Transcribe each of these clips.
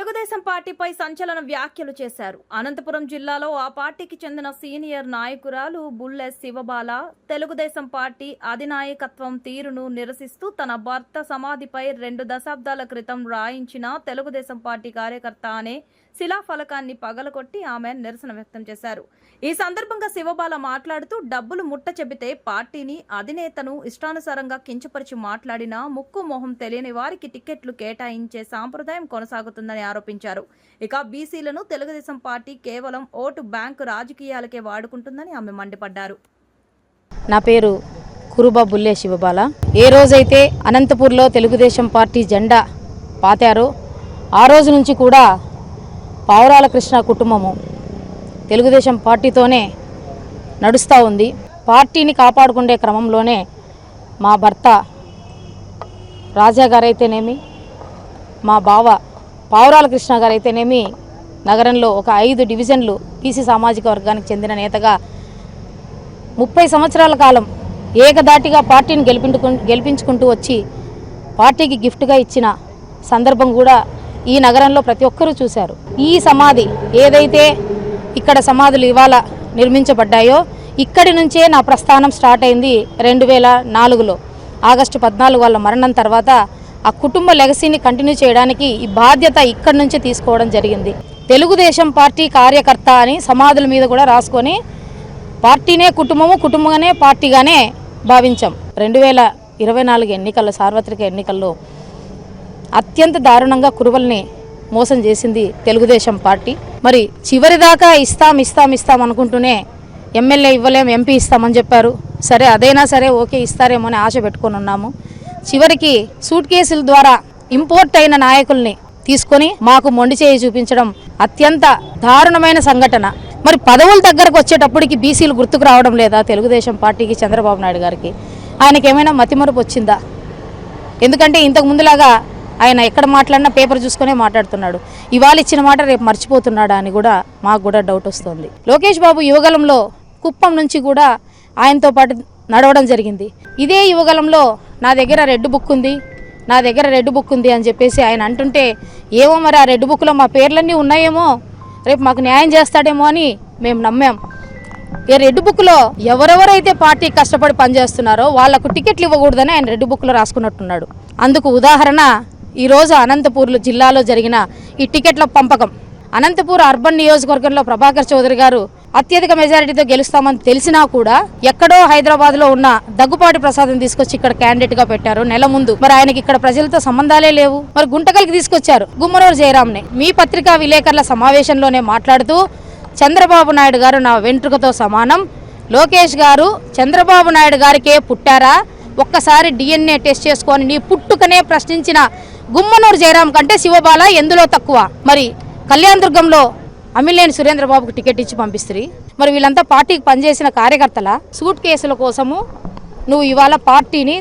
తెలుగుదేశం పార్టీపై సంచలన వ్యాఖ్యలు చేశారు. అనంతపురం జిల్లాలో ఆ పార్టీకి చెందిన సీనియర్ నాయకురాలు బుల్లెస్ శివబాల తెలుగుదేశం పార్టీ అధినాయకత్వం తీరును నిరసిస్తూ తన భర్త సమాధిపై రెండు దశాబ్దాల క్రితం రాయించిన తెలుగుదేశం పార్టీ కార్యకర్త అనే శిలాఫలకాన్ని పగలకొట్టి ఆమె నిరసన వ్యక్తం చేశారు. ఈ సందర్భంగా శివబాల మాట్లాడుతూ డబ్బులు ముట్ట చెబితే పార్టీని అధినేతను ఇష్టానుసారంగా కించపరిచి మాట్లాడినా ముక్కు మొహం తెలియని వారికి టికెట్లు కేటాయించే సాంప్రదాయం కొనసాగుతుందని ఆరోపించారు. ఇక బీసీలను తెలుగుదేశం పార్టీ కేవలం ఓటు బ్యాంకు రాజకీయాలకే వాడుకుంటుందని ఆమె మండిపడ్డారు. నా పేరు కురుబా బుల్లే శివబాల. ఏ రోజైతే అనంతపూర్లో తెలుగుదేశం పార్టీ జెండా పాతారో ఆ రోజు నుంచి కూడా పావురాల కృష్ణ కుటుంబము తెలుగుదేశం పార్టీతోనే నడుస్తూ ఉంది. పార్టీని కాపాడుకునే క్రమంలోనే మా భర్త రాజా గారైతేనేమి మా బావ పావురాల కృష్ణ అయితేనేమి నగరంలో ఒక ఐదు డివిజన్లు బీసీ సామాజిక వర్గానికి చెందిన నేతగా ముప్పై సంవత్సరాల కాలం ఏకదాటిగా పార్టీని గెలిపించుకు గెలిపించుకుంటూ వచ్చి పార్టీకి గిఫ్ట్గా ఇచ్చిన సందర్భం కూడా ఈ నగరంలో ప్రతి ఒక్కరూ చూశారు. ఈ సమాధి ఏదైతే ఇక్కడ సమాధులు ఇవాళ నిర్మించబడ్డాయో ఇక్కడి నుంచే నా ప్రస్థానం స్టార్ట్ అయింది రెండు వేల నాలుగులో. ఆగస్టు పద్నాలుగు వాళ్ళ మరణం తర్వాత ఆ కుటుంబ లెగసీని కంటిన్యూ చేయడానికి ఈ బాధ్యత ఇక్కడి నుంచే తీసుకోవడం జరిగింది. తెలుగుదేశం పార్టీ కార్యకర్త అని సమాధుల మీద కూడా రాసుకొని పార్టీనే కుటుంబము కుటుంబంగానే పార్టీగానే భావించాం. రెండు వేల ఇరవై నాలుగు ఎన్నికల్లో సార్వత్రిక ఎన్నికల్లో అత్యంత దారుణంగా కురువల్ని మోసం చేసింది తెలుగుదేశం పార్టీ. మరి చివరిదాకా ఇస్తాం ఇస్తాం ఇస్తాం అనుకుంటూనే ఎమ్మెల్యే ఇవ్వలేం ఎంపీ ఇస్తామని చెప్పారు. సరే అదైనా సరే ఓకే ఇస్తారేమో అని ఆశ పెట్టుకొని ఉన్నాము. చివరికి సూట్ కేసుల ద్వారా ఇంపోర్ట్ అయిన నాయకుల్ని తీసుకొని మాకు మొండి చేయి చూపించడం అత్యంత దారుణమైన సంఘటన. మరి పదవుల దగ్గరకు వచ్చేటప్పటికి బీసీలు గుర్తుకు రావడం లేదా తెలుగుదేశం పార్టీకి చంద్రబాబు నాయుడు గారికి? ఆయనకి ఏమైనా మతిమరుపు వచ్చిందా? ఎందుకంటే ఇంతకు ముందులాగా ఆయన ఎక్కడ మాట్లాడినా పేపర్ చూసుకునే మాట్లాడుతున్నాడు. ఇవాళ ఇచ్చిన మాట రేపు మర్చిపోతున్నాడా అని కూడా మాకు కూడా డౌట్ వస్తుంది. లోకేష్ బాబు యువగలంలో కుప్పం నుంచి కూడా ఆయనతో పాటు నడవడం జరిగింది. ఇదే యువగలంలో నా దగ్గర రెడ్ బుక్ ఉంది నా దగ్గర రెడ్ బుక్ ఉంది అని చెప్పేసి ఆయన అంటుంటే ఏమో మరి ఆ రెడ్ బుక్లో మా పేర్లన్నీ ఉన్నాయేమో రేపు మాకు న్యాయం చేస్తాడేమో అని మేము నమ్మాం. ఈ రెడ్ బుక్లో ఎవరెవరైతే పార్టీ కష్టపడి పనిచేస్తున్నారో వాళ్ళకు టికెట్లు ఇవ్వకూడదని ఆయన రెడ్ బుక్లో రాసుకున్నట్టున్నాడు. అందుకు ఉదాహరణ ఈరోజు అనంతపూర్ జిల్లాలో జరిగిన ఈ టికెట్ల పంపకం. అనంతపూర్ అర్బన్ నియోజకవర్గంలో ప్రభాకర్ చౌదరి గారు అత్యధిక మెజారిటీతో గెలుస్తామని తెలిసినా కూడా ఎక్కడో హైదరాబాద్లో ఉన్న దగ్గుపాటి ప్రసాదం తీసుకొచ్చి ఇక్కడ క్యాండిడేట్గా పెట్టారు. నెల ముందు. మరి ఆయనకి ఇక్కడ ప్రజలతో సంబంధాలే లేవు. మరి గుంటకల్కి తీసుకొచ్చారు గుమ్మనూరు జయరాంని మీ పత్రికా విలేకరుల సమావేశంలోనే మాట్లాడుతూ చంద్రబాబు నాయుడు గారు నా వెంట్రుకతో సమానం. లోకేష్ గారు చంద్రబాబు నాయుడు గారికే పుట్టారా? ఒక్కసారి డిఎన్ఏ టెస్ట్ చేసుకొని నీ పుట్టుకనే ప్రశ్నించిన గుమ్మనూరు జయరాం కంటే శివబాల ఎందులో తక్కువ? మరి కళ్యాణ్ దుర్గంలో అమిలేని సురేంద్రబాబుకు టికెట్ ఇచ్చి పంపిస్తుంది మరి వీళ్ళంతా పార్టీకి పనిచేసిన కార్యకర్తల సూట్ కేసుల కోసము నువ్వు ఇవాళ పార్టీని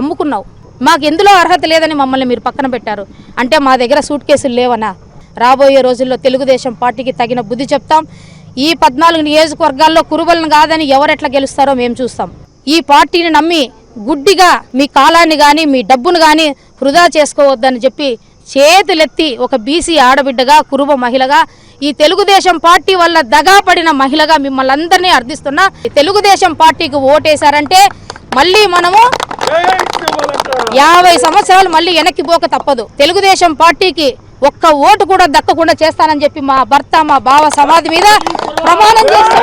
అమ్ముకున్నావు. మాకు ఎందులో అర్హత లేదని మమ్మల్ని మీరు పక్కన పెట్టారు. అంటే మా దగ్గర సూట్ కేసులు లేవనా? రాబోయే రోజుల్లో తెలుగుదేశం పార్టీకి తగిన బుద్ధి చెప్తాం. ఈ పద్నాలుగు నియోజకవర్గాల్లో కురుబలను కాదని ఎవరెట్లా గెలుస్తారో మేము చూస్తాం. ఈ పార్టీని నమ్మి గుడ్డిగా మీ కాలాన్ని కానీ మీ డబ్బును కానీ వృధా చేసుకోవద్దని చెప్పి చేతులెత్తి ఒక బీసీ ఆడబిడ్డగా కురుబ మహిళగా ఈ తెలుగుదేశం పార్టీ వల్ల దగా పడిన మహిళగా మిమ్మల్ని అందరినీ అర్థిస్తున్నా. తెలుగుదేశం పార్టీకి ఓటేశారంటే మళ్ళీ మనము యాభై సంవత్సరాలు మళ్ళీ వెనక్కి పోక తప్పదు. తెలుగుదేశం పార్టీకి ఒక్క ఓటు కూడా దక్కకుండా చేస్తానని చెప్పి మా భర్త మా బావ సమాధి మీద ప్రమాణం చేస్తాం